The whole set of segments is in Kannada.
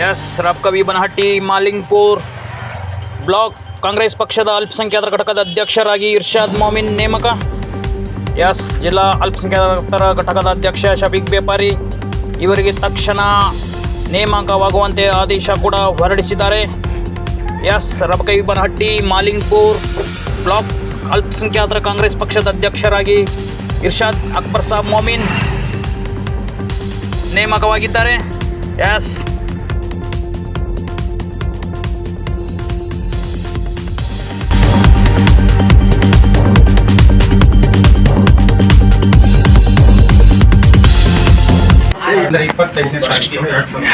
ಎಸ್ ರಬ್ಕವಿ ಬನಹಟ್ಟಿ ಮಾಲಿಂಗ್ಪುರ್ ಬ್ಲಾಕ್ ಕಾಂಗ್ರೆಸ್ ಪಕ್ಷದ ಅಲ್ಪಸಂಖ್ಯಾತರ ಘಟಕದ ಅಧ್ಯಕ್ಷರಾಗಿ ಇರ್ಷಾದ್ ಮೊಮಿನ್ ನೇಮಕ ಎಸ್ ಜಿಲ್ಲಾ ಅಲ್ಪಸಂಖ್ಯಾತರ ಘಟಕದ ಅಧ್ಯಕ್ಷ ಶಫೀಕ್ ಬೇಪಾರಿ ಇವರಿಗೆ ತಕ್ಷಣ ನೇಮಕವಾಗುವಂತೆ ಆದೇಶ ಕೂಡ ಹೊರಡಿಸಿದ್ದಾರೆ ಎಸ್ ರಬಕೈ ಬನಹಟ್ಟಿ ಮಾಲಿಂಗ್ಪುರ್ ಬ್ಲಾಕ್ ಅಲ್ಪಸಂಖ್ಯಾತರ ಕಾಂಗ್ರೆಸ್ ಪಕ್ಷದ ಅಧ್ಯಕ್ಷರಾಗಿ ಇರ್ಷಾದ್ ಅಕ್ಬರ್ ಸಾಬ್ ಮೊಮಿನ್ ನೇಮಕವಾಗಿದ್ದಾರೆ ಎಸ್ ಅಂದರೆ ಇಪ್ಪತ್ತೈದನೇ ತಾರೀಕು ಎರಡು ಸಾವಿರದ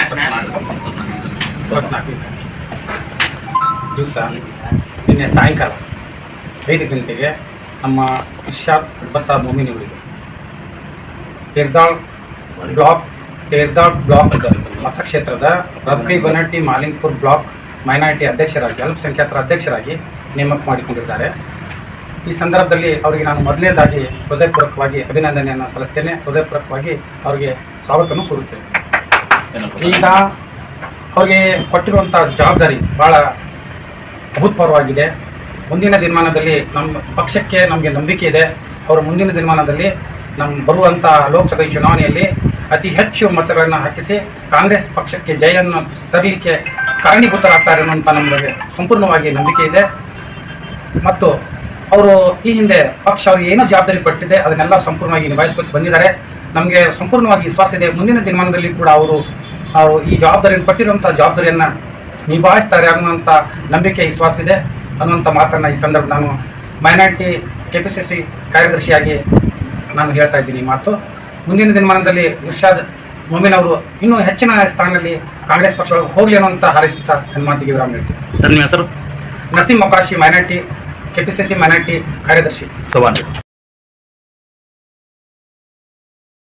ಇಪ್ಪತ್ನಾಲ್ಕು ದಿವಸ. ನಿನ್ನೆ ಸಾಯಂಕಾಲ ಐದು ಗಂಟೆಗೆ ನಮ್ಮ ಇಶಾದ್ ಅಬ್ಬಸಾಬ್ ಮೊಮಿನಿಯವರಿಗೆ ಟೇರ್ದಾಳ್ ಬ್ಲಾಕ್ ಟೇರ್ದಾಳ್ ಬ್ಲಾಕ್ ಮತಕ್ಷೇತ್ರದ ರಬ್ಕೈ ಬನಟ್ಟಿ ಮಾಲಿಂಗ್ಪುರ್ ಬ್ಲಾಕ್ ಮೈನಾರಿಟಿ ಅಧ್ಯಕ್ಷರಾಗಿ ಅಲ್ಪಸಂಖ್ಯಾತರ ಅಧ್ಯಕ್ಷರಾಗಿ ನೇಮಕ ಮಾಡಿಕೊಂಡಿದ್ದಾರೆ. ಈ ಸಂದರ್ಭದಲ್ಲಿ ಅವರಿಗೆ ನಾನು ಮೊದಲನೇದಾಗಿ ಹೃದಯಪೂರ್ವಕವಾಗಿ ಅಭಿನಂದನೆಯನ್ನು ಸಲ್ಲಿಸ್ತೇನೆ. ಹೃದಯಪೂರ್ವಕವಾಗಿ ಅವರಿಗೆ ಸ್ವಾಗತವನ್ನು ಕೋರುತ್ತೇನೆ. ಈಗ ಅವರಿಗೆ ಕೊಟ್ಟಿರುವಂಥ ಜವಾಬ್ದಾರಿ ಭಾಳ ಅಭೂತಪೂರ್ವವಾಗಿದೆ. ಮುಂದಿನ ದಿನಮಾನದಲ್ಲಿ ನಮ್ಮ ಪಕ್ಷಕ್ಕೆ ನಮಗೆ ನಂಬಿಕೆ ಇದೆ. ಅವರು ಮುಂದಿನ ದಿನಮಾನದಲ್ಲಿ ನಮ್ಮ ಬರುವಂಥ ಲೋಕಸಭೆ ಚುನಾವಣೆಯಲ್ಲಿ ಅತಿ ಹೆಚ್ಚು ಮತಗಳನ್ನು ಹಾಕಿಸಿ ಕಾಂಗ್ರೆಸ್ ಪಕ್ಷಕ್ಕೆ ಜಯವನ್ನು ತರಲಿಕ್ಕೆ ಕಾರಣೀಭೂತರಾಗ್ತಾರೆ ಅನ್ನುವಂಥ ನಮಗೆ ಸಂಪೂರ್ಣವಾಗಿ ನಂಬಿಕೆ ಇದೆ. ಮತ್ತು ಅವರು ಈ ಹಿಂದೆ ಪಕ್ಷ ಅವ್ರಿಗೆ ಏನೋ ಜವಾಬ್ದಾರಿ ಪಟ್ಟಿದೆ ಅದನ್ನೆಲ್ಲ ಸಂಪೂರ್ಣವಾಗಿ ನಿಭಾಯಿಸ್ಕೊಂಡು ಬಂದಿದ್ದಾರೆ. ನಮಗೆ ಸಂಪೂರ್ಣವಾಗಿ ವಿಶ್ವಾಸ ಇದೆ. ಮುಂದಿನ ದಿನಮಾನದಲ್ಲಿ ಕೂಡ ಅವರು ಈ ಜವಾಬ್ದಾರಿಯನ್ನು ಪಟ್ಟಿರುವಂಥ ಜವಾಬ್ದಾರಿಯನ್ನು ನಿಭಾಯಿಸ್ತಾರೆ ಅನ್ನುವಂಥ ನಂಬಿಕೆ ವಿಶ್ವಾಸ ಇದೆ. ಅನ್ನುವಂಥ ಮಾತನ್ನು ಈ ಸಂದರ್ಭ ನಾನು minority K P C C ಕಾರ್ಯದರ್ಶಿಯಾಗಿ ನಾನು ಹೇಳ್ತಾ ಇದ್ದೀನಿ ಈ ಮಾತು. ಮುಂದಿನ ದಿನಮಾನದಲ್ಲಿ ಇರ್ಷಾದ್ ಮೊಮಿನ್ ಅವರು ಇನ್ನೂ ಹೆಚ್ಚಿನ ಸ್ಥಾನದಲ್ಲಿ ಕಾಂಗ್ರೆಸ್ ಪಕ್ಷ ಒಳಗೆ ಹೋಗಲಿ ಅನ್ನುವಂಥ ಹಾರೈಸುತ್ತಾರೆ ನನ್ನ ಮಾತಿಗೆ ವಿರಾಮ ಹೇಳ್ತೀನಿ. ಸರ್ ನಿಮ್ಮ ಹೆಸರು? Naseem Mokashi minority K P C C minority ಕಾರ್ಯದರ್ಶಿ ತಗೊಂಡ್ರಿ